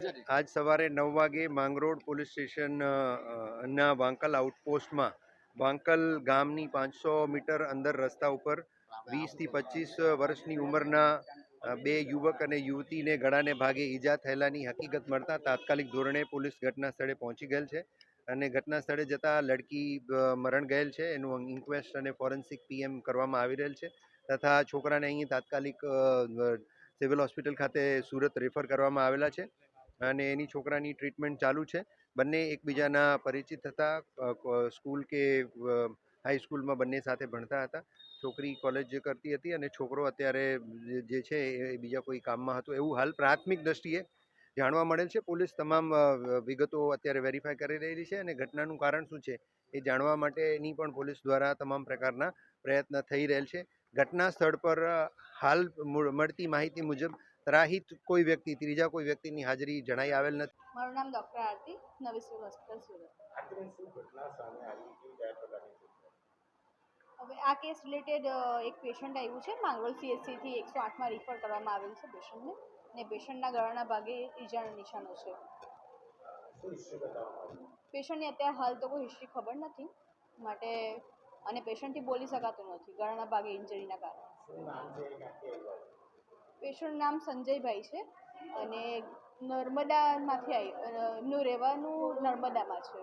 આજ સવારે નવ વાગે માંગરોળ પોલીસ સ્ટેશન અ, અ, ના વાંકલ આઉટપોસ્ટમાં વાંકલ ગામની પાંચસો મીટર અંદર રસ્તા ઉપર વીસથી પચીસ વર્ષની ઉંમરના બે યુવક અને યુવતીને ગળાને ભાગે ઈજા થયેલાની હકીકત મળતા તાત્કાલિક ધોરણે પોલીસ ઘટના સ્થળે પહોંચી ગયેલ છે અને ઘટના સ્થળે જતાં લડકી મરણ ગયેલ છે. એનું ઇન્ક્વેસ્ટ અને ફોરેન્સિક પીએમ કરવામાં આવી રહેલ છે તથા છોકરાને અહીં તાત્કાલિક સિવિલ હોસ્પિટલ ખાતે સુરત રેફર કરવામાં આવેલા છે. અને એની છોકરાની ટ્રીટમેન્ટ ચાલુ છે. બંને એકબીજાના પરિચિત હતા. સ્કૂલ કે હાઈસ્કૂલમાં બંને સાથે ભણતા હતા. છોકરી કોલેજ કરતી હતી અને છોકરો અત્યારે જે- છે એ બીજા કોઈ કામમાં હતો. એવું હાલ પ્રાથમિક દ્રષ્ટિએ જાણવા મળેલ છે. પોલીસ તમામ વિગતો અત્યારે વેરીફાઈ કરી રહેલી છે અને ઘટનાનું કારણ શું છે એ જાણવા માટેની પણ પોલીસ દ્વારા તમામ પ્રકારના પ્રયત્ન થઈ રહેલ છે. ઘટના સ્થળ પર હાલ મળતી માહિતી મુજબ ત્રાહિત કોઈ વ્યક્તિ ત્રીજા કોઈ વ્યક્તિની હાજરી જણાઈ આવેલ નથી. મારું નામ ડૉક્ટર આરતી નવી સિવિલ હોસ્પિટલ સુરત. હવે આ કેસ રિલેટેડ એક પેશન્ટ આવ્યું છે માંગરોળ સીએચસીથી એકસો આઠમાં રિફર કરવામાં આવેલ છે પેશન્ટને. ને પેશન્ટના ગળાના ભાગે ઈજાના નિશાનો છે. પેશન્ટની અત્યારે હાલ તો કોઈ હિસ્ટ્રી ખબર નથી માટે અને પેશન્ટથી બોલી શકાતું નથી ગળાના ભાગે ઇન્જરીના કારણે. પેશન્ટ નામ સંજયભાઈ છે અને નર્મદામાંથી આવી એમનું રહેવાનું નર્મદામાં છે.